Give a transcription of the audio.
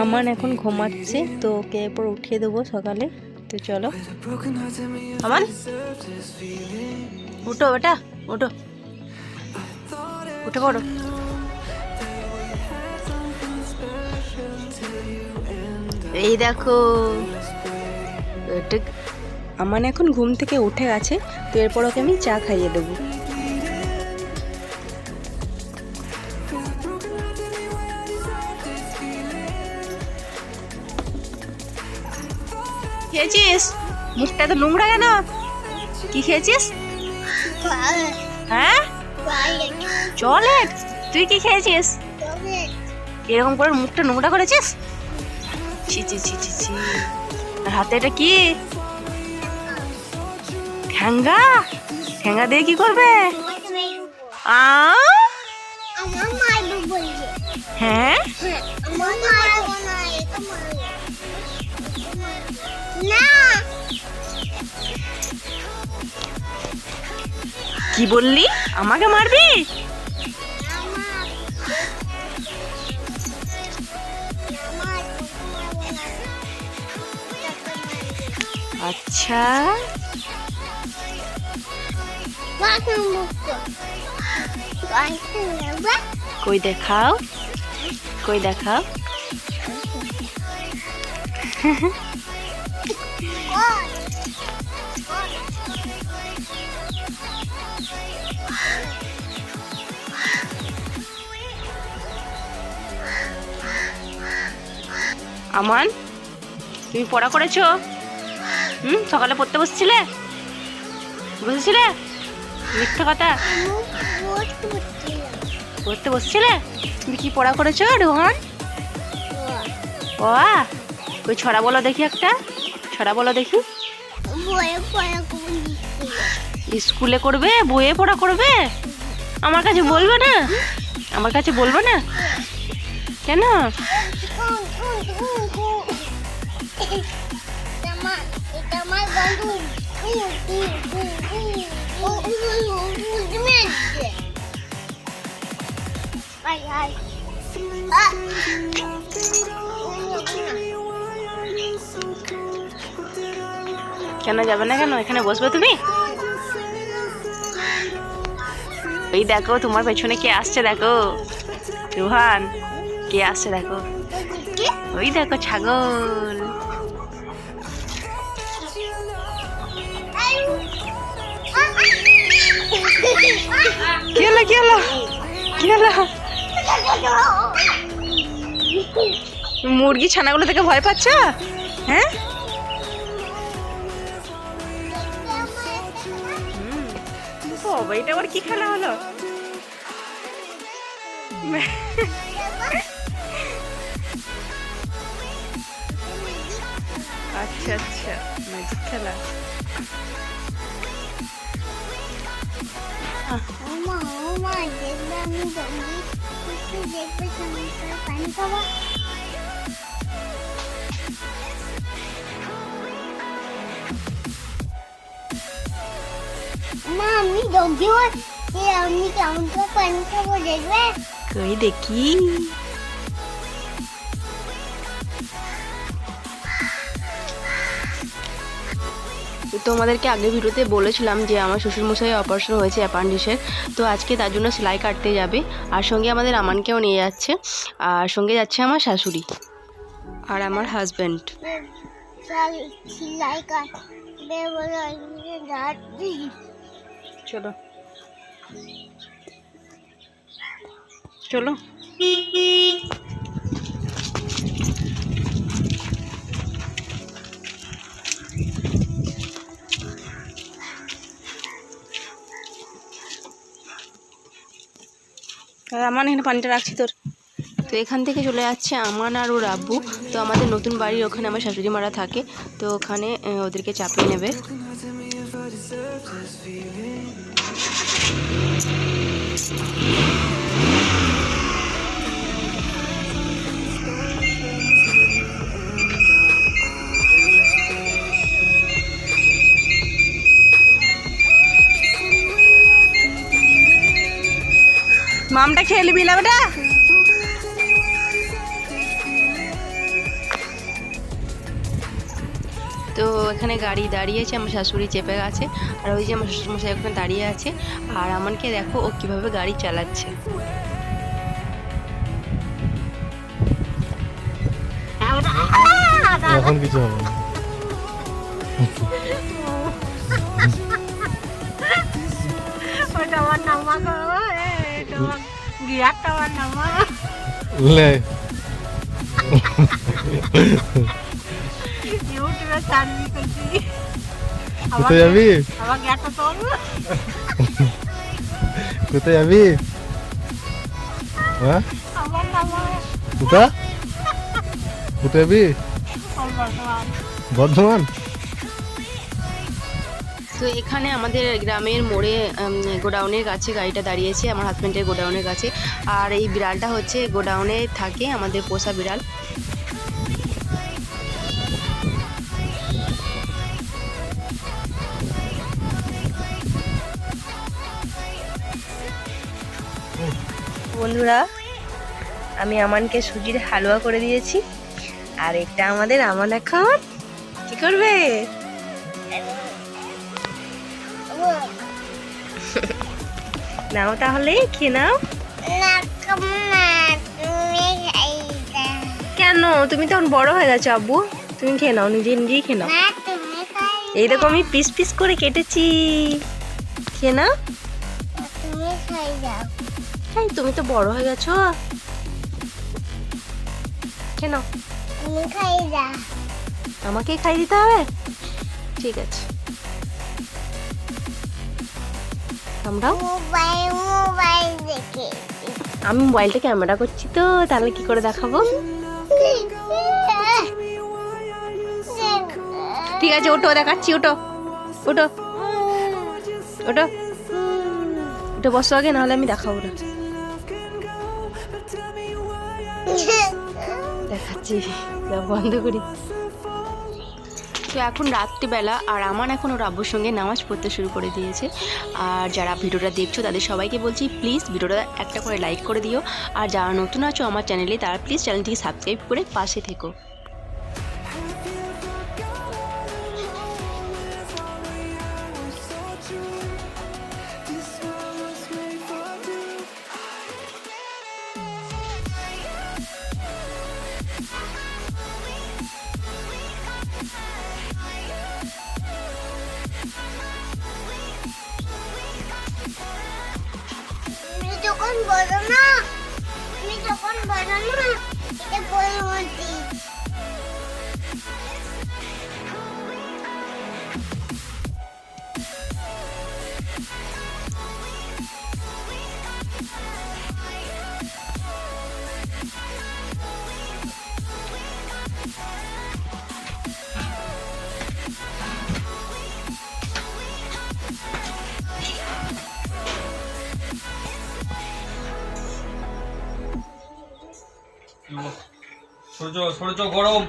আমান এখন ঘুমাচ্ছে, তো ওকে এরপর উঠিয়ে দেবো সকালে। তো চলো। আমান, উঠো বেটা, উঠো। উঠে পড়ো। এই দেখো আমান এখন ঘুম থেকে উঠে গেছে, তো এরপর ওকে আমি চা খাইয়ে দেবো। খেয়েছিস? মুখটা তো নোংরা কেন? কি খেয়েছিস? হ্যাঁ? চলেট তুই কি খেয়েছিস? এরকম করে মুখটা নোংরা করেছিস? ছি ছি ছি ছি ছি। হাতে এটা কি? ঠ্যাঙ্গা? ঠ্যাঙ্গা দিয়ে কি করবে? হ্যাঁ? কি বললি? আমাকে মারবি? আচ্ছা। কই দেখাও? কই দেখাও? আমান তুমি পড়া করেছ? হুম সকালে পড়তে বসছিলে? বসেছিলে মিথ্যা কথা? পড়তে বসছিলে? তুমি কি পড়া করেছ রোহন? ও ওই ছড়া বলো দেখি একটা। ছড়া বলো দেখি। স্কুলে করবে বইয়ে পড়া করবে? আমার কাছে বলবে না? আমার কাছে বলবে না? কেন? কেন যাবে না কেন? এখানে বসবে তুমি? ওই দেখো তোমার পেছনে কে আসছে দেখো? রোহান কে আসছে দেখো? ওই দেখো ছাগল। মুরগি ছানাগুলো থেকে ভয় পাচ্ছ? হ্যাঁ? বাবা এটা আবার কি খেলা হলো? আচ্ছা আচ্ছা ম্যাজিক খেলা। ওমা ওমা দেখবে আমি বন্ধু একটু দেখবে পানি খাওয়া আমি কেমন করে পানি খাব দেখবে? কই দেখি। তোমাদেরকে আগে ভিডিওতে বলেছিলাম যে আমার শ্বশুরমশাই অপারেশন হয়েছে অ্যাপান্ডিসের তো আজকে তার জন্য সেলাই কাটতে যাবে। আর সঙ্গে আমাদের আমানকেও নিয়ে যাচ্ছে। আর সঙ্গে যাচ্ছে আমার শাশুড়ি। আর আমার হাজব্যান্ড সিলাই কাটবে বলে চলো। চলো। আমার এখানে পানিটা রাখছি তোর। তো এখান থেকে চলে যাচ্ছে আমান আর ওর আব্বু। তো আমাদের নতুন বাড়ির ওখানে আমার শাশুড়ি মারা থাকে। তো ওখানে ওদেরকে চাপিয়ে নেবে। মামটা খেয়ে নিবি না বেটা তো এখানে গাড়ি দাঁড়িয়েছে আমার শাশুড়ি চেপে গেছে। আর ওই যে আমার শ্বশুরমশাই ওখানে দাঁড়িয়ে আছে। আর আমাকে দেখো ও কীভাবে গাড়ি চালাচ্ছে। এখন কিছু হবে না। ওটা আমার নামা আমার করছি কোথায় যাবি কোথায় যাবি হ্যাঁ কোথা কোথায় যাবি বর্ধমান তো এখানে আমাদের গ্রামের মোড়ে উম, গোডাউনের কাছে গাড়িটা দাঁড়িয়েছে আমার হাজব্যান্ডের গোডাউনের কাছে। আর এই বিড়ালটা হচ্ছে গোডাউনে থাকে আমাদের পোষা বিড়াল। বন্ধুরা আমি আমানকে সুজির হালুয়া করে দিয়েছি। আর এটা আমাদের আমান এখন। কি করবে? নাও তাহলে খেয়ে নাও। কেন? তুমি তখন বড় হয়ে গেছো আব্বু। তুমি খেয়ে নাও নিজে নিজেই খেয়ে নাও। এইরকম আমি পিস পিস করে কেটেছি। খেয়ে নাও। এই তুমি তো বড় হয়ে গেছো। কেন আমাকে খাই দিতে হবে? ঠিক আছে। আমরাও? দেখে। আমি মোবাইলটা ক্যামেরা করছি তো তাহলে কি করে দেখাবো? ঠিক আছে ওটো দেখাচ্ছি ওটো ওটো ওটো ওটো বসো আগে নাহলে আমি দেখাবো না। দেখাচ্ছি বন্ধ করি। তো এখন রাত্রিবেলা, আর আমার এখন ওর আব্বুর সঙ্গে নামাজ পড়তে শুরু করে দিয়েছে। আর যারা ভিডিওটা দেখছ, তাদের সবাইকে বলছি প্লিজ ভিডিওটা একটা করে লাইক করে দিও। আর যারা নতুন আছো আমার চ্যানেলে তারা প্লিজ চ্যানেলটিকে সাবস্ক্রাইব করে পাশে থেকো। যখন বলো না তুমি যখন বলো না এটা বলমতি সূর্য সূর্য গরম।